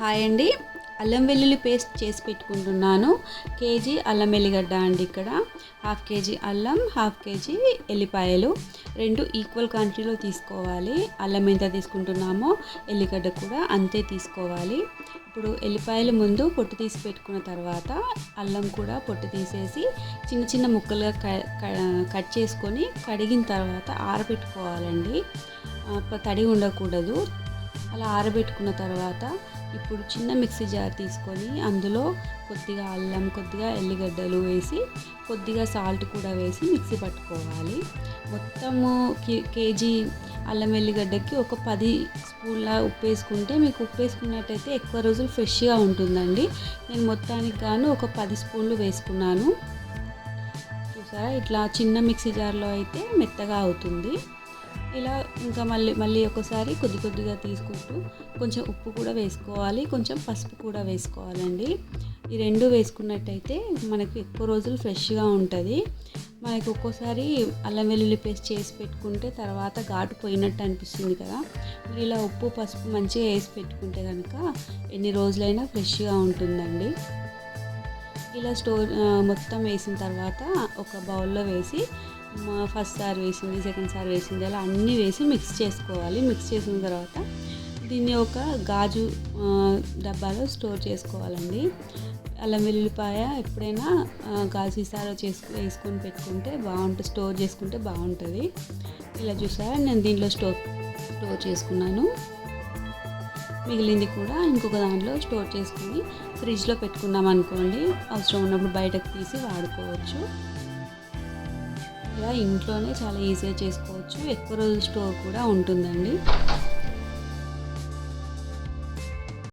Hi అండి. అల్లం వెల్లుల్లి పేస్ట్ చేసి పెట్టుకుంటున్నాను. కేజీ అల్లం వెల్లిగడ్డ అండి ఇక్కడ. హాఫ్ కేజీ అల్లం హాఫ్ కేజీ ఎల్లిపాయలు. రెండు ఈక్వల్ క్వాంటిటీలో తీసుకోవాలి. అల్లం ఎంత తీసుకుంటున్నామో ఎల్లిగడ్డ కూడా అంతే తీసుకోవాలి. ఇప్పుడు ఎల్లిపాయలు ముందు పొట్టు తీసి పెట్టుకున్న తర్వాత అల్లం కూడా పొట్టు తీసేసి చిన్న చిన్న ముక్కలుగా క- క- కట్ చేసుకొని కడిగిన తర్వాత ఆరబెట్టుకోవాలండి. తడి ఉండకూడదు. అలా ఆరబెట్టుకున్న తర్వాత ఇప్పుడు చిన్న మిక్సీ జార్ తీసుకొని అందులో కొద్దిగా అల్లం కొద్దిగా ఎల్లిగడ్డలు వేసి కొద్దిగా సాల్ట్ కూడా వేసి మిక్సీ పట్టుకోవాలి. మొత్తము కే- కేజీ అల్లం ఎల్లిగడ్డకి ఒక పది స్పూన్ల ఉప్పు వేసుకుంటే మీకు ఉప్పు వేసుకున్నట్టయితే ఎక్కువ రోజులు ఫ్రెష్గా ఉంటుందండి. నేను మొత్తానికి గాను ఒక పది స్పూన్లు వేసుకున్నాను. చూసారా? ఇట్లా చిన్న మిక్సీ జార్లో అయితే మెత్తగా అవుతుంది. ఇలా ఇంకా మళ్ళీ మళ్ళీ ఒకసారి కొద్ది కొద్దిగా తీసుకుంటూ కొంచెం ఉప్పు కూడా వేసుకోవాలి కొంచెం పసుపు కూడా వేసుకోవాలండి. ఈ రెండు వేసుకున్నట్టయితే మనకు ఎక్కువ రోజులు ఫ్రెష్గా ఉంటుంది. మనకి ఒక్కోసారి అల్లం వెల్లుల్లి పేస్ట్ చేసి పెట్టుకుంటే తర్వాత ఘాటు పోయినట్టు అనిపిస్తుంది కదా. మీరు ఇలా ఉప్పు పసుపు మంచిగా వేసి పెట్టుకుంటే కనుక ఎన్ని రోజులైనా ఫ్రెష్గా ఉంటుందండి. ఇలా స్టోర్ మొత్తం వేసిన తర్వాత ఒక బౌల్లో వేసి ఫస్ట్ సారి వేసింది సెకండ్ సారి వేసింది అలా అన్నీ వేసి మిక్స్ చేసుకోవాలి. మిక్స్ చేసిన తర్వాత దీన్ని ఒక గాజు డబ్బాలో స్టోర్ చేసుకోవాలండి. అల్లం వెల్లుల్లిపాయ ఎప్పుడైనా గాజు సీసాలో చేసుకు వేసుకొని పెట్టుకుంటే బాగుంటుంది స్టోర్ చేసుకుంటే బాగుంటుంది. ఇలా చూసారా? నేను దీంట్లో స్టోర్ స్టోర్ చేసుకున్నాను. మిగిలింది కూడా ఇంకొక దాంట్లో స్టోర్ చేసుకుని ఫ్రిడ్జ్లో పెట్టుకున్నాం అనుకోండి అవసరం ఉన్నప్పుడు బయటకు తీసి వాడుకోవచ్చు. ఇలా ఇంట్లోనే చాలా ఈజీగా చేసుకోవచ్చు. ఎక్కువ రోజులు స్టోర్ కూడా ఉంటుందండి.